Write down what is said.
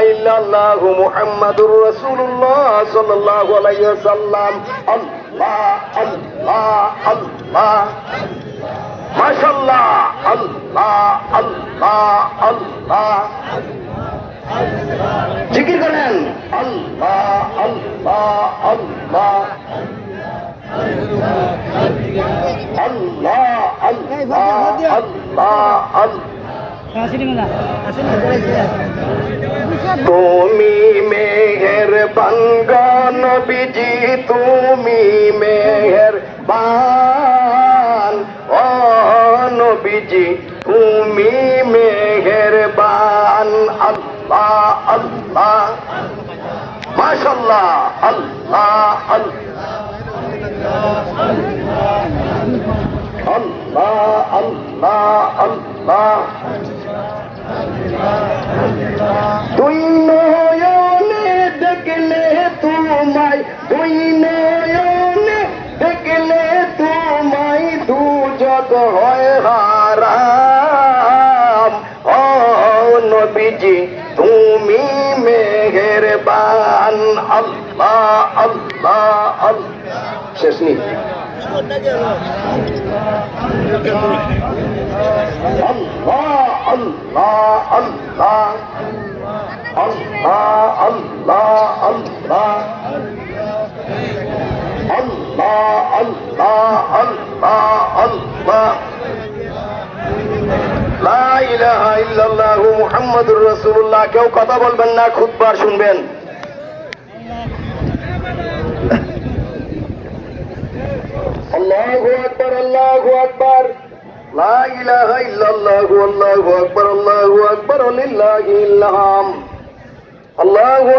ইল্লাল্লাহু মুহাম্মাদুর রাসূলুল্লাহ সাল্লাল্লাহু আলাইহি ওয়াসাল্লাম। আল্লাহ আল্লাহ আল্লাহ। মাশাআল্লাহ, আল্লাহ আল্লাহ আল্লাহ। জিকির করেন। আল্লাহ আল্লাহ আল্লাহ আল্লাহ। তুমি মেহের বাঙ্গান বিজি, তুমি মেহের বান। ও নবীজি তুমি মেহের বান। আল্লাহ আল্লাহ। মাশাল্লাহ, আল্লাহ আল্লাহ। আল্লাহ আল্লাহ। দুই নয়নে দেখলে তোমায় দেখলে তোমায় দু জগ হয় হারাম। ও তুমি মেহেরবান। আল্লাহ আল্লাহ আল্লাহ। শেষ নি মুহাম্মাদুর রাসূলুল্লাহ কেউ কথা বলবেন না খুতবার শুনবেন আল্লাহু আকবার আল্লাহু আকবার। লা ইলাহা ইল্লাল্লাহু আল্লাহু আকবার আল্লাহু আকবার লিল্লাহিল হাম আল্লাহু